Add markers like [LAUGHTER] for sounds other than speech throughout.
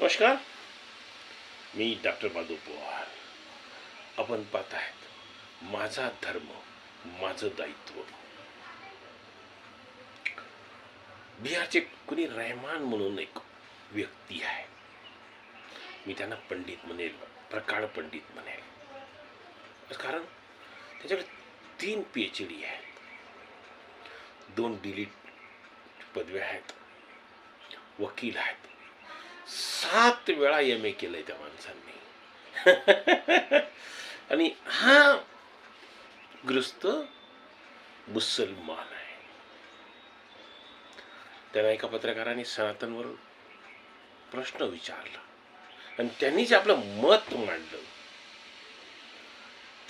नमस्कार. मी डॉक्टर माधव पवार. आपण पाहत आहेत माझा धर्म माझं दायित्व. बिहारचे कुणी रहमान म्हणून एक व्यक्ती आहे. मी त्यांना पंडित म्हणेल प्रकाळ पंडित म्हणेल. कारण त्याच्याकडे तीन पी एच डी आहेत. दोन डिलीट पदव्या आहेत. वकील आहेत. सात वेळा एम ए केलंय त्या माणसांनी. [LAUGHS] आणि हा ग्रस्त मुसलमान आहे. त्यांना एका पत्रकाराने सनातनवर प्रश्न विचारला. आणि त्यांनी जे आपलं मत मांडलं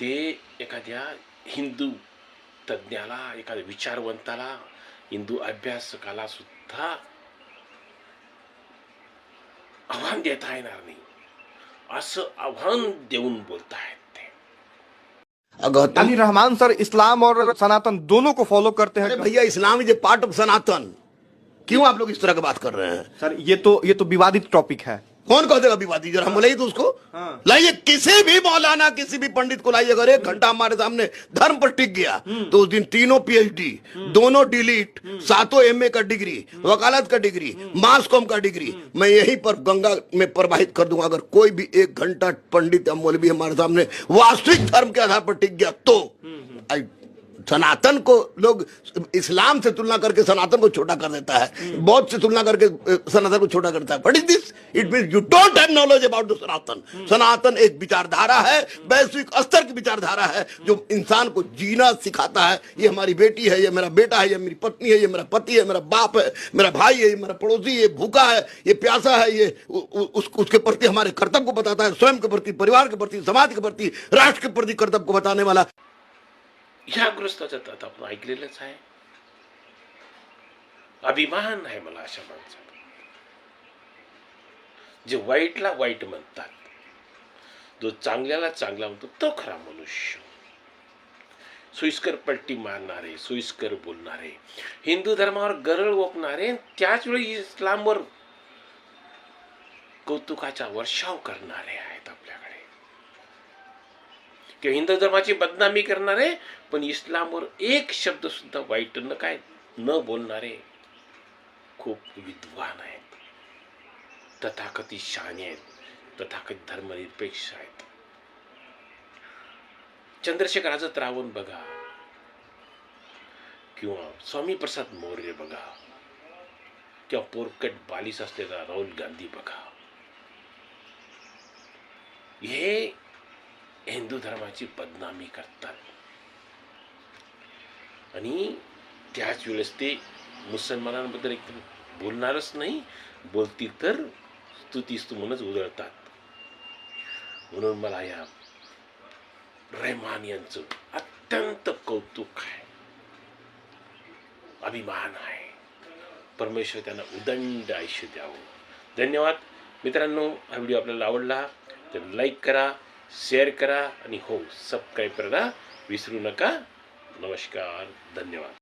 ते एखाद्या हिंदू तज्ज्ञाला एखाद्या विचारवंताला हिंदू अभ्यासकाला सुद्धा आव्हान देता येणार नाही असं आव्हान देऊन बोलता ते। अगर अली रहमान सर इस्लाम और सनातन दोनों को फॉलो करते हैं। भैया Islam is a part of Sanatan. क्यों आप लोग इस तरह की बात कर रहे हैं? सर ये तो ये तो विवादित टॉपिक है। कौन कह देगा विवादी जरा हम तो उसको। हाँ। लाइए किसी भी मौलाना किसी भी पंडित को लाइए। अगर एक घंटा हमारे सामने धर्म पर टिक गया तो उस दिन तीनों पीएचडी दोनों डिलीट सातों एमए का डिग्री वकालत का डिग्री मास कॉम का डिग्री मैं यहीं पर गंगा में प्रवाहित कर दूँगा। अगर कोई भी एक घंटा पंडित या मौलवी हमारे सामने वास्तविक धर्म के आधार पर टिक गया तो आई सनातन को लोग इस्लाम से तुलना करके सनातन को छोटा कर देता है बौद्ध से तुलना करके सनातन को छोटा करता है। But is this it mean you don't have knowledge about the Sanatan. Sanatan एक विचारधारा है वैश्विक स्तर की विचारधारा है जो इंसान को जीना सिखाता है। ये हमारी बेटी है ये मेरा बेटा है ये मेरी पत्नी है ये मेरा पति है मेरा बाप है मेरा भाई है ये मेरा पड़ोसी है ये भूखा है ये प्यासा है ये उस, उसके प्रति हमारे कर्तव्य को बताता है स्वयं के प्रति परिवार के प्रति समाज के प्रति राष्ट्र के प्रति कर्तव्य को बताने वाला। ह्या तात आपण ऐकलेलंच आहे. अभिमान आहे मला अशा माणसाचा. जे वाईटला वाईट म्हणतात जो चांगल्याला चांगला म्हणतो तो खरा मनुष्य. सोयीस्कर पट्टी मारणारे सोयीस्कर बोलणारे हिंदू धर्मावर गरळ ओकणारे आणि त्याच वेळी इस्लामवर कौतुकाचा वर्षाव करणारे आहेत आपल्याकडे. किंवा हिंदू धर्माची बदनामी करणारे पण इस्लामवर एक शब्द सुद्धा वाईट न काय न बोलणारे खूप विद्वान आहेत. तथाकथित शहाणे आहेत. तथाकथित धर्मनिरपेक्ष आहेत. चंद्रशेखर आझाद रावण बघा. किंवा स्वामी प्रसाद मौर्य बघा. किंवा पोरकट बालिस असलेला राहुल गांधी बघा. हे हिंदू धर्माची बदनामी करतात. आणि त्याच वेळेस ते मुसलमानांबद्दल एकदम बोलणारच नाही बोलतील तर स्तुतीस्तू म्हणूनच उधळतात. म्हणून मला या रहमान यांचं अत्यंत कौतुक आहे. अभिमान आहे. परमेश्वर त्यांना उदंड आयुष्य द्यावं. धन्यवाद. मित्रांनो हा व्हिडिओ आपल्याला आवडला तर लाईक करा शेअर करा आणि हो सबस्क्राईब करायला विसरू नका. नमस्कार. धन्यवाद.